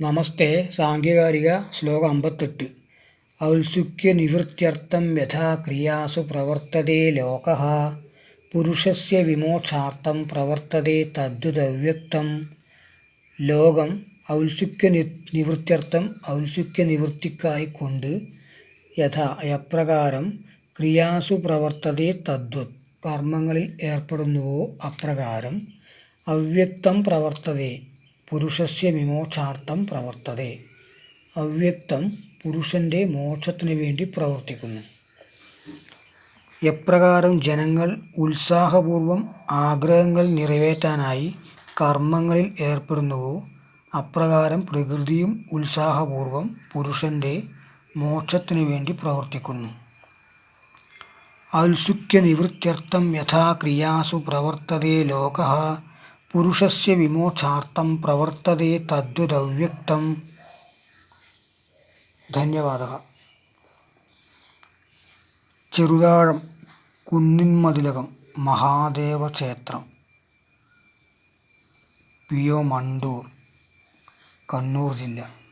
നമസ്തേ സാംഖ്യകാരിക ശ്ലോകം അമ്പത്തെട്ട്. ഔത്സുക്യനിവൃത്യർത്ഥം യഥാ ക്രിയാസു പ്രവർത്തതേ ലോക. പുരുഷസ്യ വിമോക്ഷാർത്ഥം പ്രവർത്തതേ തദ്വ്യക്തം ലോകം ഔത്സുക്യ നിവൃത്യർത്ഥം ഔത്സുക്യനിവൃത്തിക്കായിക്കൊണ്ട് യഥാ എപ്രകാരം ക്രിയാസു പ്രവർത്തതേ തദ്വത് കർമ്മങ്ങളിൽ ഏർപ്പെടുന്നുവോ അപ്രകാരം അവ്യക്തം പ്രവർത്തതേ പുരുഷസ്യ വിമോക്ഷാർത്ഥം പ്രവർത്തതേ. അവ്യക്തം പുരുഷന്റെ മോക്ഷത്തിന് വേണ്ടി പ്രവർത്തിക്കുന്നു. എപ്രകാരം ജനങ്ങൾ ഉത്സാഹപൂർവം ആഗ്രഹങ്ങൾ നിറവേറ്റാനായി കർമ്മങ്ങളിൽ ഏർപ്പെടുന്നുവോ അപ്രകാരം പ്രകൃതിയും ഉത്സാഹപൂർവം പുരുഷന്റെ മോക്ഷത്തിനു വേണ്ടി പ്രവർത്തിക്കുന്നു. ഔത്സുഖ്യനിവൃത്യർത്ഥം യഥാ ക്രിയാസു പ്രവർത്തതേ ലോക പുരുഷസ്യ വിമോക്ഷാർത്ഥം പ്രവർത്തതേ തദ്വദവ്യക്തം. ധന്യവാദ. ചെറുതാഴം കുന്നിന്മതിലകം മഹാദേവക്ഷേത്രം. പി ഒ മണ്ടൂർ കണ്ണൂർ ജില്ല.